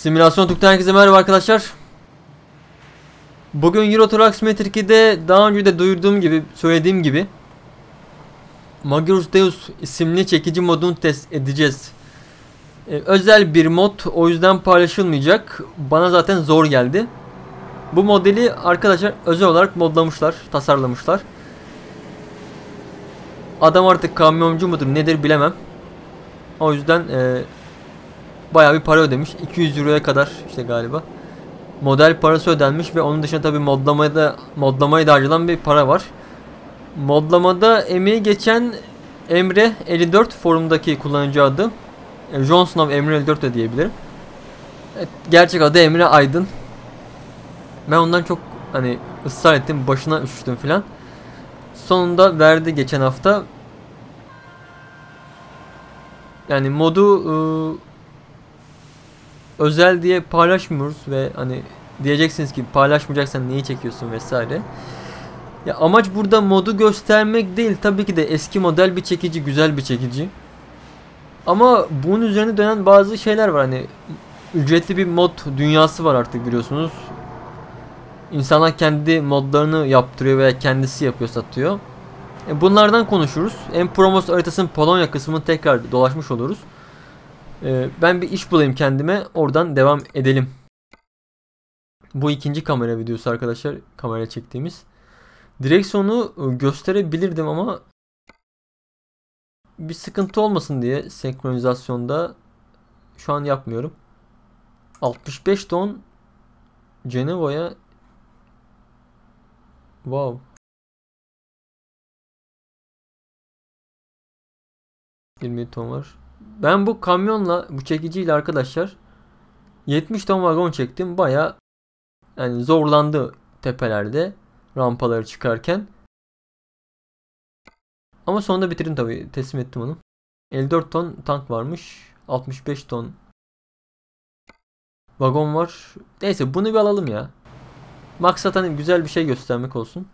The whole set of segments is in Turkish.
Simülasyon Türk'ten herkese merhaba arkadaşlar. Bugün Euro Truck Simulator 2'de daha önce de duyurduğum gibi, söylediğim gibi Magirus Deus isimli çekici modunu test edeceğiz. Ee, özel bir mod o yüzden paylaşılmayacak. Bana zaten zor geldi. Bu modeli arkadaşlar özel olarak modlamışlar, tasarlamışlar. Adam artık kamyoncu mudur nedir bilemem. O yüzden e, bayağı bir para ödemiş. 200 euroya kadar işte galiba. Model parası ödenmiş ve onun dışında tabi modlamaya da modlamaya da harcanan bir para var. Modlamada emeği geçen Emre 54 forumdaki kullanıcı adı. E, Johnson of Emre 54 de diyebilirim. Evet, gerçek adı Emre Aydın. Ben ondan çok hani ısrar ettim başına üşüştüm filan. Sonunda verdi geçen hafta. Yani modu ıı, özel diye paylaşmıyoruz ve hani diyeceksiniz ki paylaşmayacaksan niye çekiyorsun vesaire. Ya amaç burada modu göstermek değil tabii ki de eski model bir çekici güzel bir çekici. Ama bunun üzerine dönen bazı şeyler var hani ücretli bir mod dünyası var artık biliyorsunuz. İnsanlar kendi modlarını yaptırıyor veya kendisi yapıyor satıyor. E bunlardan konuşuruz. En promos haritasının Polonya kısmını tekrar dolaşmış oluruz. Ee, ben bir iş bulayım kendime. Oradan devam edelim. Bu ikinci kamera videosu arkadaşlar. Kamera çektiğimiz. Direksiyonu e, gösterebilirdim ama bir sıkıntı olmasın diye senkronizasyonda şu an yapmıyorum. 65 ton Cenova'ya Wow. 20 ton var. Ben bu kamyonla, bu çekiciyle arkadaşlar 70 ton vagon çektim. Baya yani zorlandı tepelerde rampaları çıkarken. Ama sonunda bitirdim tabi. Teslim ettim onu. 54 ton tank varmış. 65 ton vagon var. Neyse bunu bir alalım ya. Maksat hani güzel bir şey göstermek olsun.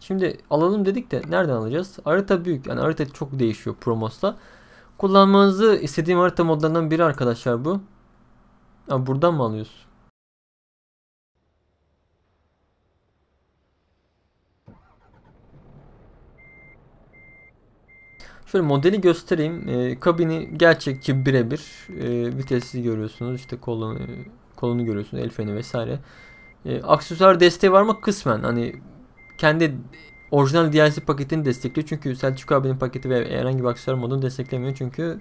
Şimdi alalım dedik de nereden alacağız? Harita büyük. Yani harita çok değişiyor Promos'ta. Kullanmanızı istediğim harita modlarından biri arkadaşlar bu. Ha, buradan mı alıyoruz? Şöyle modeli göstereyim. E, kabini gerçekçi birebir. E, vitesi görüyorsunuz. İşte kolunu, kolunu görüyorsunuz. El freni vesaire. E, aksesuar desteği var mı? Kısmen. Hani kendi orijinal DLC paketini destekliyor. Çünkü Selçuk abinin paketi ve herhangi bir aksesuar modunu desteklemiyor. Çünkü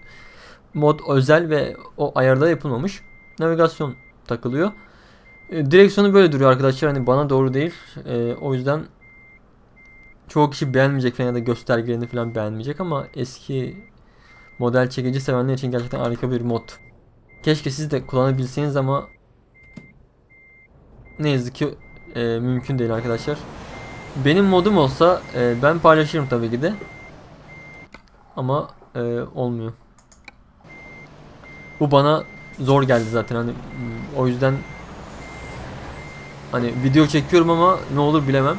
mod özel ve o ayarda yapılmamış. Navigasyon takılıyor. E, direksiyonu böyle duruyor arkadaşlar. Hani bana doğru değil. E, o yüzden çoğu kişi beğenmeyecek falan ya da göstergelerini falan beğenmeyecek ama eski model çekici sevenler için gerçekten harika bir mod. Keşke siz de kullanabilseniz ama ne yazık ki e, mümkün değil arkadaşlar. Benim modum olsa e, ben paylaşırım tabii ki de. Ama e, olmuyor. Bu bana zor geldi zaten hani o yüzden hani video çekiyorum ama ne olur bilemem.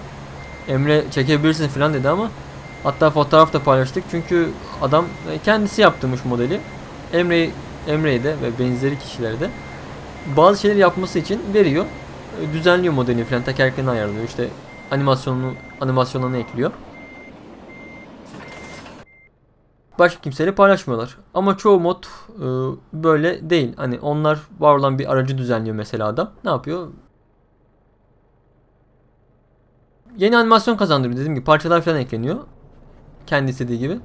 Emre çekebilirsin falan dedi ama hatta fotoğraf da paylaştık çünkü adam e, kendisi yaptırmış modeli. Emre Emre'ye de ve benzeri kişilere de bazı şeyler yapması için veriyor. E, düzenliyor modeli falan tekerlerini ayarlıyor işte animasyonunu animasyonlarını ekliyor. Başka kimseyle paylaşmıyorlar. Ama çoğu mod e, böyle değil. Hani onlar var olan bir aracı düzenliyor mesela adam. Ne yapıyor? Yeni animasyon kazandırıyor dediğim gibi parçalar falan ekleniyor. Kendi istediği gibi.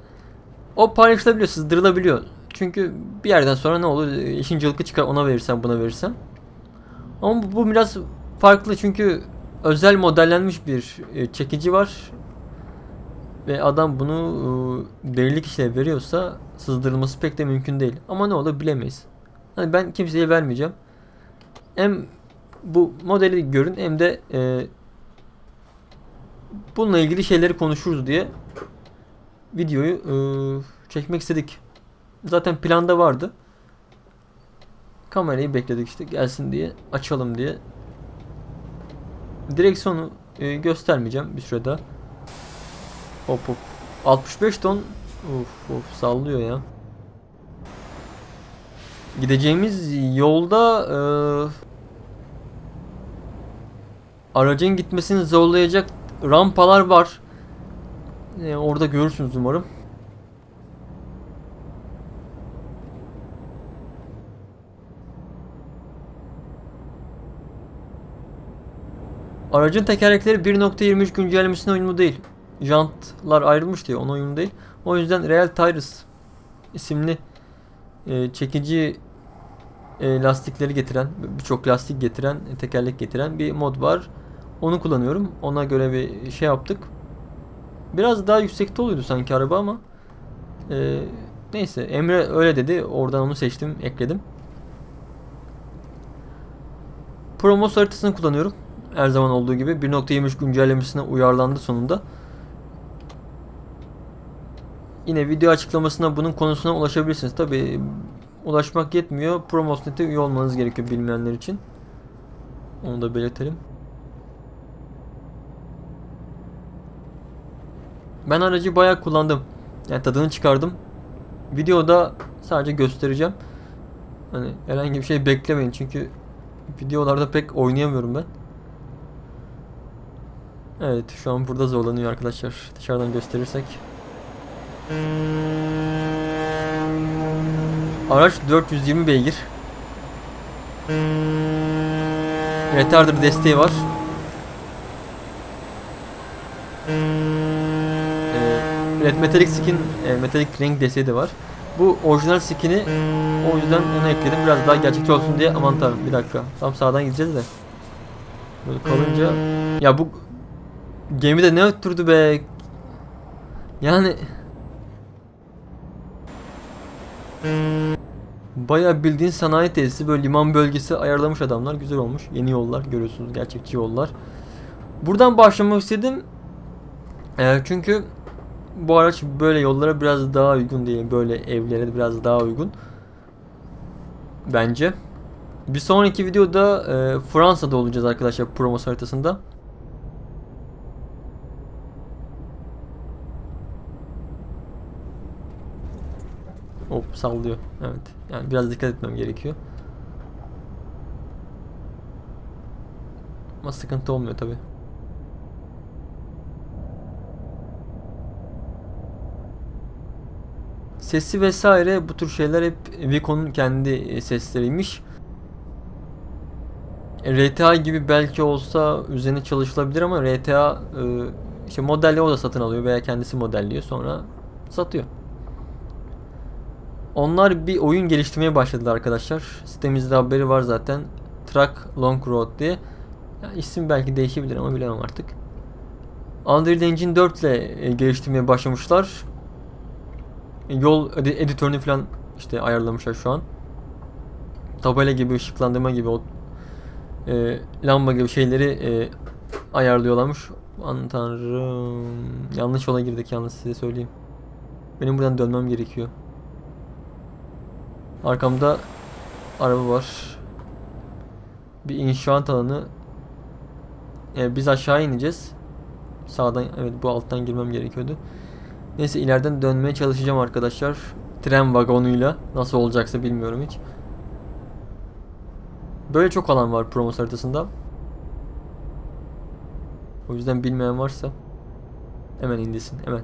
O paylaşılabiliyor, sızdırılabiliyor. Çünkü bir yerden sonra ne olur? İşin cılkı çıkar ona verirsen buna verirsen. Ama bu, bu biraz farklı çünkü özel modellenmiş bir e, çekici var. Ve adam bunu e, belirli kişilere veriyorsa sızdırılması pek de mümkün değil. Ama ne olur bilemeyiz. Hani ben kimseye vermeyeceğim. Hem bu modeli görün hem de e, bununla ilgili şeyleri konuşuruz diye videoyu e, çekmek istedik. Zaten planda vardı. Kamerayı bekledik işte gelsin diye açalım diye Direksiyonu e, göstermeyeceğim bir süre daha. Hop hop. 65 ton. Of of sallıyor ya. Gideceğimiz yolda e, aracın gitmesini zorlayacak rampalar var. E, orada görürsünüz umarım. Aracın tekerlekleri 1.23 güncellemesine uyumlu değil. Jantlar ayrılmış diye ona uyumlu değil. O yüzden Real Tires isimli e, çekici e, lastikleri getiren, birçok lastik getiren, tekerlek getiren bir mod var. Onu kullanıyorum. Ona göre bir şey yaptık. Biraz daha yüksekte oluyordu sanki araba ama e, neyse Emre öyle dedi. Oradan onu seçtim, ekledim. Promos haritasını kullanıyorum. Her zaman olduğu gibi 1.23 güncellemesine uyarlandı sonunda. Yine video açıklamasına bunun konusuna ulaşabilirsiniz. Tabi ulaşmak yetmiyor. Promosnet'e üye olmanız gerekiyor bilmeyenler için. Onu da belirtelim. Ben aracı bayağı kullandım. Yani tadını çıkardım. Videoda sadece göstereceğim. Hani herhangi bir şey beklemeyin çünkü videolarda pek oynayamıyorum ben. Evet şu an burada zorlanıyor arkadaşlar. Dışarıdan gösterirsek. Araç 420 beygir. Retarder desteği var. Ee, Red Metallic skin, e, Metallic renk desteği de var. Bu orijinal skin'i o yüzden onu ekledim. Biraz daha gerçekçi olsun diye. Aman tanrım bir dakika. Tam sağdan gideceğiz de. Böyle kalınca. Ya bu gemi de ne öttürdü be. Yani Bayağı bildiğin sanayi tesisi böyle liman bölgesi ayarlamış adamlar. Güzel olmuş. Yeni yollar görüyorsunuz. Gerçekçi yollar. Buradan başlamak istedim. Ee, çünkü bu araç böyle yollara biraz daha uygun diye böyle evlere biraz daha uygun. Bence. Bir sonraki videoda e, Fransa'da olacağız arkadaşlar promos haritasında. Hop sallıyor. Evet. Yani biraz dikkat etmem gerekiyor. Ama sıkıntı olmuyor tabi. Sesi vesaire bu tür şeyler hep Vico'nun kendi e, sesleriymiş. RTA gibi belki olsa üzerine çalışılabilir ama RTA e, işte modelli o da satın alıyor veya kendisi modelliyor sonra satıyor. Onlar bir oyun geliştirmeye başladılar arkadaşlar. Sitemizde haberi var zaten. Truck Long Road diye. Ya isim belki değişebilir ama bilemem artık. Unreal Engine 4 ile e, geliştirmeye başlamışlar. E, yol editörünü falan işte ayarlamışlar şu an. Tabela gibi, ışıklandırma gibi o e, lamba gibi şeyleri e, ayarlıyorlarmış. Aman tanrım. Yanlış yola girdik yalnız size söyleyeyim. Benim buradan dönmem gerekiyor. Arkamda araba var. Bir inşaat alanı. Ee, biz aşağı ineceğiz. Sağdan evet bu alttan girmem gerekiyordu. Neyse ileriden dönmeye çalışacağım arkadaşlar. Tren vagonuyla. Nasıl olacaksa bilmiyorum hiç. Böyle çok alan var promos haritasında. O yüzden bilmeyen varsa hemen indirsin hemen.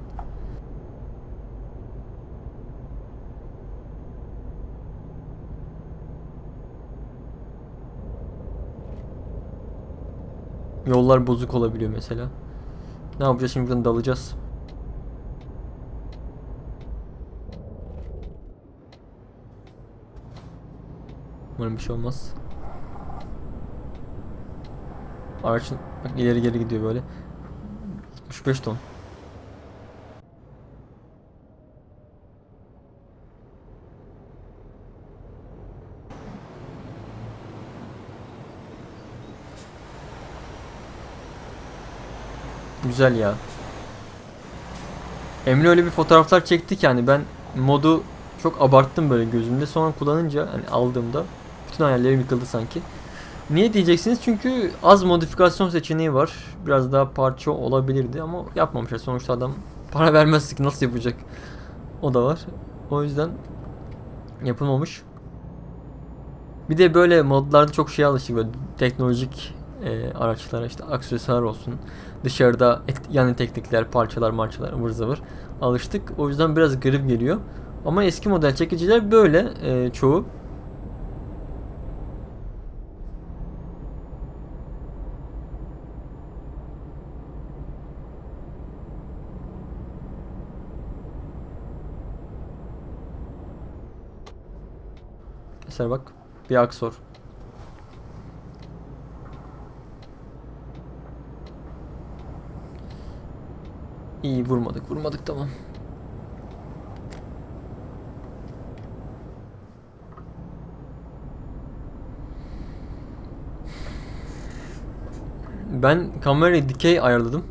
Yollar bozuk olabiliyor mesela. Ne yapacağız şimdi buradan dalacağız. Umarım bir şey olmaz. Araçın bak ileri geri gidiyor böyle. 75 ton. Güzel ya. Emre öyle bir fotoğraflar çekti ki hani ben modu çok abarttım böyle gözümde. Sonra kullanınca hani aldığımda bütün hayallerim yıkıldı sanki. Niye diyeceksiniz? Çünkü az modifikasyon seçeneği var. Biraz daha parça olabilirdi ama yapmamışlar. Sonuçta adam para vermezsek nasıl yapacak? O da var. O yüzden yapılmamış. Bir de böyle modlarda çok şey alıştık böyle teknolojik e, araçlara işte aksesuar olsun. Dışarıda et, yani teknikler, parçalar, marçalar ıvır zıvır alıştık. O yüzden biraz garip geliyor. Ama eski model çekiciler böyle e, çoğu. Mesela bak bir aksor. İyi vurmadık vurmadık tamam. Ben kamerayı dikey ayarladım.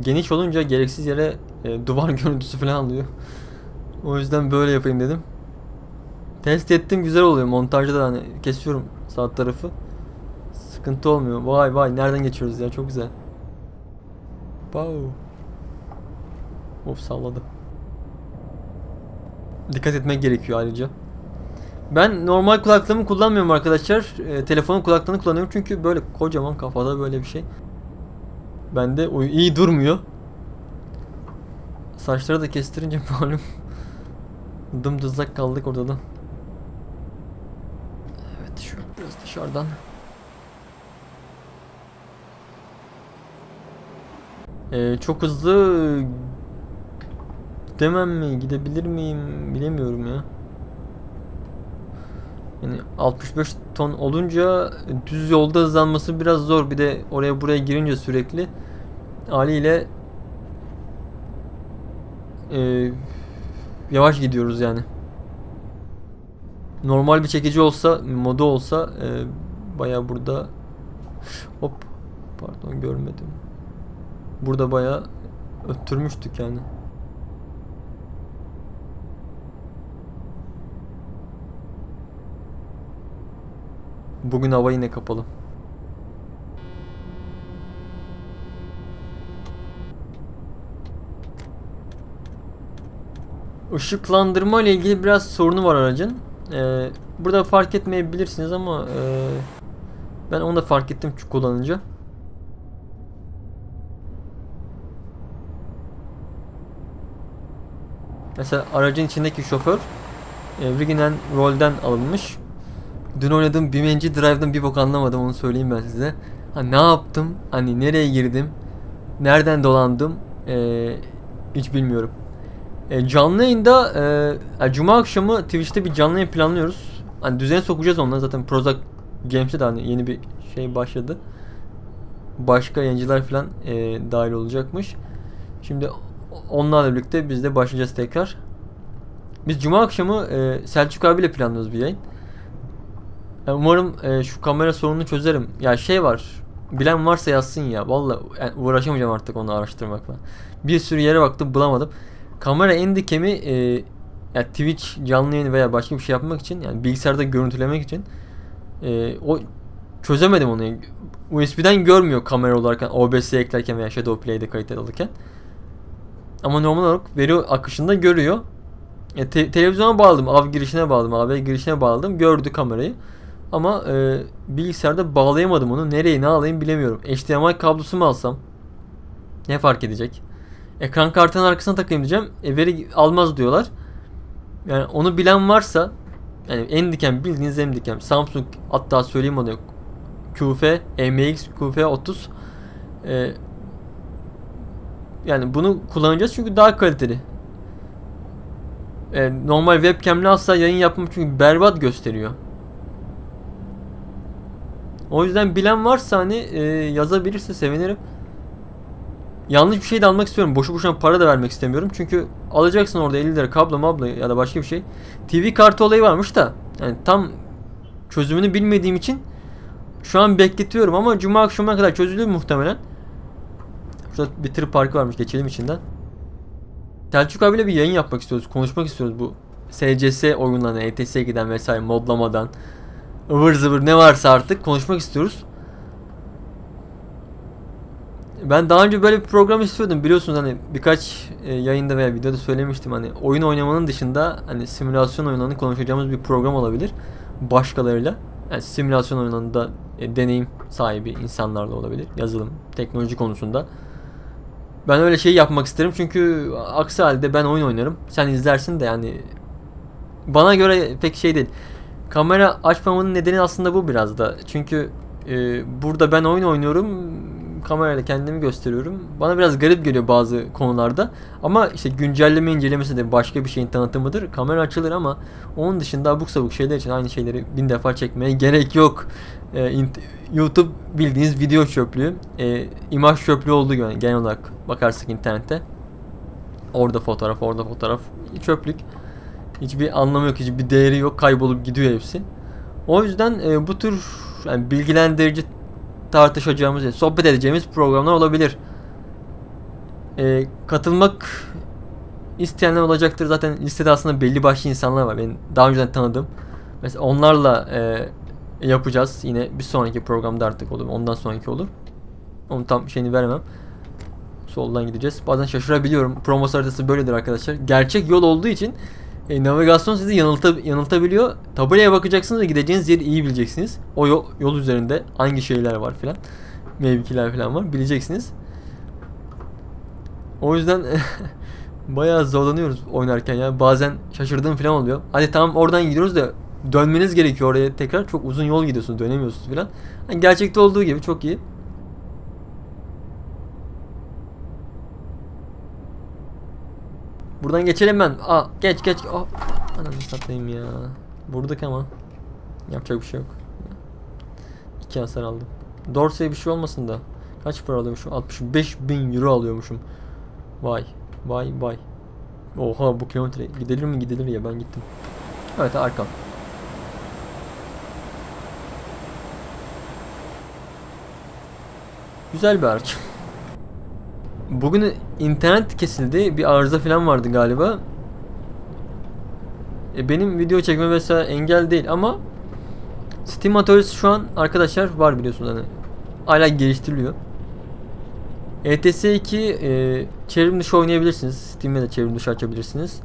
Geniş olunca gereksiz yere e, duvar görüntüsü falan alıyor. O yüzden böyle yapayım dedim. Test ettim güzel oluyor. Montajda da hani kesiyorum sağ tarafı. Sıkıntı olmuyor. Vay vay nereden geçiyoruz ya çok güzel. Wow. Of salladı. Dikkat etmek gerekiyor ayrıca. Ben normal kulaklığımı kullanmıyorum arkadaşlar. E, telefonun kulaklığını kullanıyorum çünkü böyle kocaman kafada böyle bir şey. Bende o iyi durmuyor. Saçları da kestirince malum dımdızlak kaldık orada da. Evet şu biraz dışarıdan. Ee, çok hızlı demem mi gidebilir miyim bilemiyorum ya. Yani 65 ton olunca düz yolda hızlanması biraz zor. Bir de oraya buraya girince sürekli haliyle e, yavaş gidiyoruz yani. Normal bir çekici olsa, modu olsa e, baya burada hop pardon görmedim. Burada baya öttürmüştük yani. Bugün hava yine kapalı. Işıklandırma ile ilgili biraz sorunu var aracın. Ee, burada fark etmeyebilirsiniz ama e, ben onu da fark ettim kullanınca. Mesela aracın içindeki şoför e, Riggin rolden alınmış. Dün oynadığım BeamNG Drive'dan bir bok anlamadım onu söyleyeyim ben size. Ha ne yaptım? Hani nereye girdim? Nereden dolandım? Ee, hiç bilmiyorum. E, canlı yayında e, Cuma akşamı Twitch'te bir canlı yayın planlıyoruz. Hani düzene sokacağız onları zaten Prozac Games'te de hani yeni bir şey başladı. Başka yayıncılar falan e, dahil olacakmış. Şimdi onlarla birlikte biz de başlayacağız tekrar. Biz Cuma akşamı e, Selçuk abiyle planlıyoruz bir yayın. Umarım e, şu kamera sorununu çözerim. Ya şey var. Bilen varsa yazsın ya. Vallahi yani uğraşamayacağım artık onu araştırmakla. Bir sürü yere baktım bulamadım. Kamera endikemi e, yani Twitch canlı yayın veya başka bir şey yapmak için yani bilgisayarda görüntülemek için e, o çözemedim onu. USB'den görmüyor kamera olarak yani OBS'ye eklerken veya Shadow Play'de kayıt alırken. Ama normal olarak veri akışında görüyor. E, te- televizyona bağladım, av girişine bağladım, AB girişine bağladım. Gördü kamerayı. Ama e, bilgisayarda bağlayamadım onu. Nereye ne alayım bilemiyorum. HDMI kablosu mu alsam? Ne fark edecek? Ekran kartının arkasına takayım diyeceğim. E, veri almaz diyorlar. Yani onu bilen varsa yani en diken bildiğiniz en diken Samsung hatta söyleyeyim onu QF MX QF 30 e, yani bunu kullanacağız çünkü daha kaliteli. E, normal webcam'le asla yayın yapmam çünkü berbat gösteriyor. O yüzden bilen varsa hani e, yazabilirse sevinirim. Yanlış bir şey de almak istiyorum. Boşu boşuna para da vermek istemiyorum. Çünkü alacaksın orada 50 lira kablo mablo ya da başka bir şey. TV kartı olayı varmış da yani tam çözümünü bilmediğim için şu an bekletiyorum ama cuma akşamına kadar çözülür muhtemelen. Şurada bir tır parkı varmış geçelim içinden. Selçuk abiyle bir yayın yapmak istiyoruz. Konuşmak istiyoruz bu SCS oyunlarına, ETS'e giden vesaire modlamadan ıvır zıvır ne varsa artık konuşmak istiyoruz. Ben daha önce böyle bir program istiyordum biliyorsunuz hani birkaç e, yayında veya videoda söylemiştim hani oyun oynamanın dışında hani simülasyon oyunlarını konuşacağımız bir program olabilir. başkalarıyla. Yani simülasyon oyununda e, deneyim sahibi insanlarla olabilir. Yazılım, teknoloji konusunda. Ben öyle şey yapmak isterim çünkü aksi halde ben oyun oynarım. Sen izlersin de yani bana göre pek şey değil. Kamera açmamın nedeni aslında bu biraz da. Çünkü e, burada ben oyun oynuyorum. Kamerayla kendimi gösteriyorum. Bana biraz garip geliyor bazı konularda. Ama işte güncelleme incelemesi de başka bir şeyin tanıtımıdır. Kamera açılır ama onun dışında abuk sabuk şeyler için aynı şeyleri bin defa çekmeye gerek yok. E, YouTube bildiğiniz video çöplüğü. E, imaj çöplüğü olduğu yani genel olarak bakarsak internette. Orada fotoğraf, orada fotoğraf. Çöplük. Hiçbir anlamı yok, hiçbir değeri yok. Kaybolup gidiyor hepsi. O yüzden e, bu tür yani bilgilendirici tartışacağımız, sohbet edeceğimiz programlar olabilir. E, katılmak isteyenler olacaktır. Zaten listede aslında belli başlı insanlar var. Ben daha önceden tanıdım. Mesela onlarla e, yapacağız. Yine bir sonraki programda artık olur. Ondan sonraki olur. Onu tam şeyini veremem. Soldan gideceğiz. Bazen şaşırabiliyorum. Promos haritası böyledir arkadaşlar. Gerçek yol olduğu için e, navigasyon sizi yanılta, yanıltabiliyor. Tabelaya bakacaksınız ve gideceğiniz yeri iyi bileceksiniz. O yol, yol üzerinde hangi şeyler var filan. Mevkiler filan var. Bileceksiniz. O yüzden bayağı zorlanıyoruz oynarken ya. Bazen şaşırdığım filan oluyor. Hadi tamam oradan gidiyoruz da dönmeniz gerekiyor oraya tekrar. Çok uzun yol gidiyorsunuz. Dönemiyorsunuz filan. Yani gerçekte olduğu gibi çok iyi. Buradan geçelim ben. Aa geç geç. Oh. Ananı satayım ya. Vurduk ama. Yapacak bir şey yok. İki hasar aldım. Dorsey'e bir şey olmasın da. Kaç para alıyormuşum? 65 bin euro alıyormuşum. Vay. Vay vay. Oha bu kilometre gidilir mi gidilir ya ben gittim. Evet arkam. Güzel bir araç. Bugün internet kesildi. Bir arıza falan vardı galiba. E benim video çekme mesela engel değil ama Steam atölyesi şu an arkadaşlar var biliyorsunuz hani hala geliştiriliyor. ETS 2 e, çevrim dışı oynayabilirsiniz. Steam'de de çevrim dışı açabilirsiniz.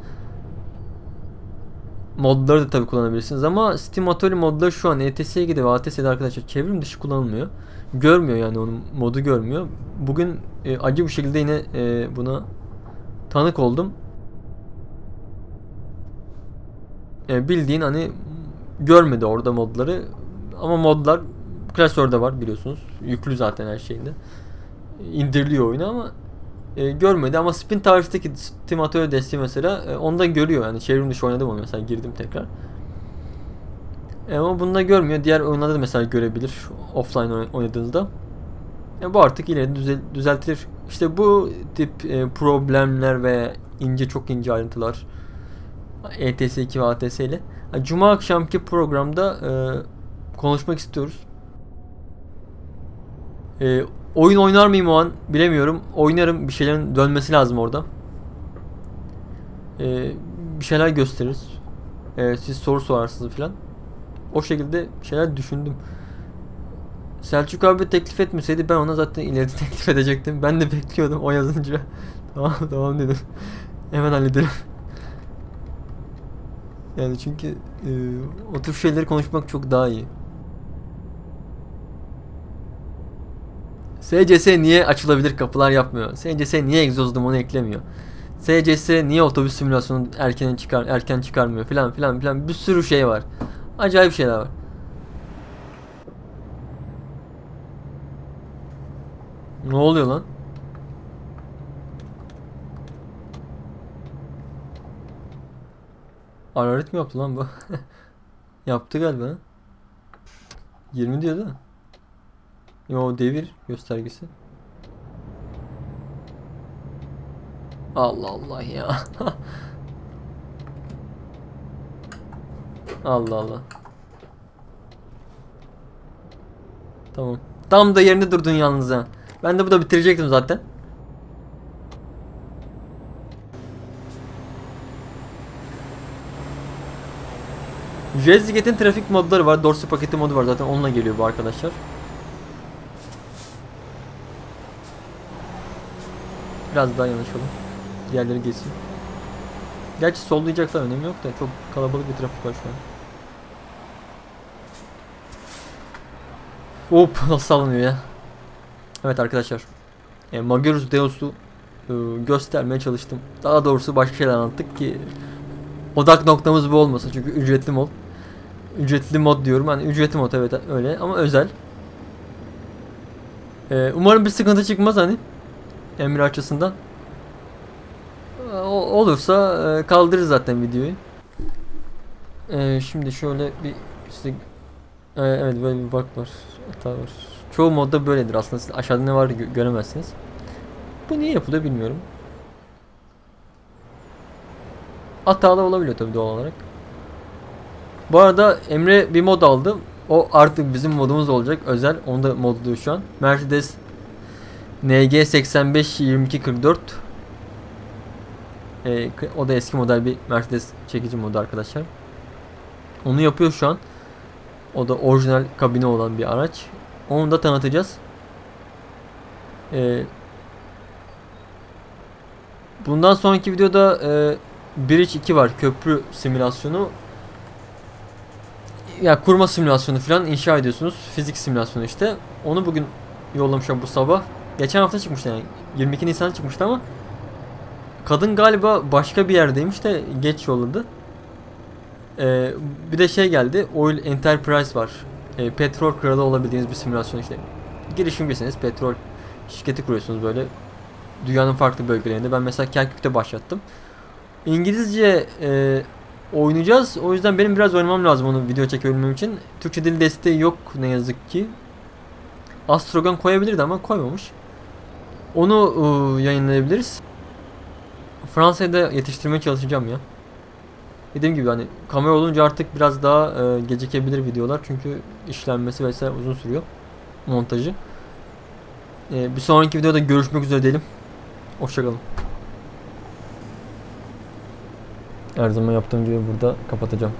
Modları da tabi kullanabilirsiniz ama Steam Atölye modları şu an ETS 2'de ve ATS'de arkadaşlar çevrim dışı kullanılmıyor. Görmüyor yani onun modu görmüyor. Bugün e, acı bir şekilde yine e, buna tanık oldum. E, bildiğin hani görmedi orada modları. Ama modlar klasörde var biliyorsunuz. Yüklü zaten her şeyinde. İndiriliyor oyunu ama e, görmedi ama Spin Towers'taki Steam Atölye desteği mesela e, onda görüyor yani çevrim dışı oynadım onu mesela girdim tekrar. E, ama bunda görmüyor. Diğer oyunlarda da mesela görebilir offline oynadığınızda. E, bu artık ileride düzel, düzeltilir. İşte bu tip e, problemler ve ince çok ince ayrıntılar ETS 2 ve ATS ile Cuma akşamki programda e, konuşmak istiyoruz. E, oyun oynar mıyım o an bilemiyorum. Oynarım. Bir şeylerin dönmesi lazım orada. E, bir şeyler gösteririz. E, siz soru sorarsınız falan. O şekilde şeyler düşündüm. Selçuk abi teklif etmeseydi ben ona zaten ileride teklif edecektim. Ben de bekliyordum o yazınca. tamam tamam dedim. Hemen halledelim. Yani çünkü e, o tür şeyleri konuşmak çok daha iyi. SCS niye açılabilir kapılar yapmıyor? SCS niye egzoz dumanı eklemiyor? SCS niye otobüs simülasyonu erken çıkar erken çıkarmıyor filan filan filan bir sürü şey var. Acayip şeyler var. Ne oluyor lan? Araret mi yaptı lan bu? Yaptı galiba. 20 diyor da. Yo devir göstergesi. Allah Allah ya. Allah Allah. Tamam. Tam da yerinde durdun yalnız ha. Ben de bu da bitirecektim zaten. Reziket'in trafik modları var. Dorsey paketi modu var zaten onunla geliyor bu arkadaşlar. Biraz daha yanaşalım. Diğerleri geçsin. Gerçi sollayacaklar önemi yok da çok kalabalık bir trafik var şu an. Hop nasıl sallanıyor ya. Evet arkadaşlar. E, Magirus Deus'u e, göstermeye çalıştım. Daha doğrusu başka şeyler anlattık ki odak noktamız bu olmasın çünkü ücretli mod. Ücretli mod diyorum hani ücretli mod evet öyle ama özel. E, umarım bir sıkıntı çıkmaz hani Emre açısından. O- olursa e, kaldırırız zaten videoyu. E, şimdi şöyle bir işte e, evet böyle bir bug var. Hata var. Çoğu modda böyledir aslında. Siz aşağıda ne var gö- göremezsiniz. Bu niye yapılıyor bilmiyorum. Hatalı olabiliyor tabii doğal olarak. Bu arada Emre bir mod aldı. O artık bizim modumuz olacak. Özel. Onu da modluyor şu an. Mercedes NG 85 22 44 ee, o da eski model bir Mercedes çekici modu arkadaşlar. Onu yapıyor şu an. O da orijinal kabine olan bir araç. Onu da tanıtacağız. Ee, bundan sonraki videoda e, Bridge 2 var. Köprü simülasyonu. Ya kurma simülasyonu falan inşa ediyorsunuz. Fizik simülasyonu işte. Onu bugün yollamışım bu sabah. Geçen hafta çıkmıştı yani. 22 Nisan çıkmıştı ama kadın galiba başka bir yerdeymiş de geç yolladı. Ee, bir de şey geldi. Oil Enterprise var. Ee, petrol kralı olabildiğiniz bir simülasyon işte. Girişimcisiniz. Petrol şirketi kuruyorsunuz böyle. Dünyanın farklı bölgelerinde. Ben mesela Kerkük'te başlattım. İngilizce e, oynayacağız. O yüzden benim biraz oynamam lazım onu video çekebilmem için. Türkçe dil desteği yok ne yazık ki. Astrogan koyabilirdi ama koymamış. Onu e, yayınlayabiliriz. Fransa'ya da yetiştirmeye çalışacağım ya. Dediğim gibi hani kamera olunca artık biraz daha e, gecikebilir videolar çünkü işlenmesi vesaire uzun sürüyor montajı. E, bir sonraki videoda görüşmek üzere diyelim. Hoşçakalın. Her zaman yaptığım gibi burada kapatacağım.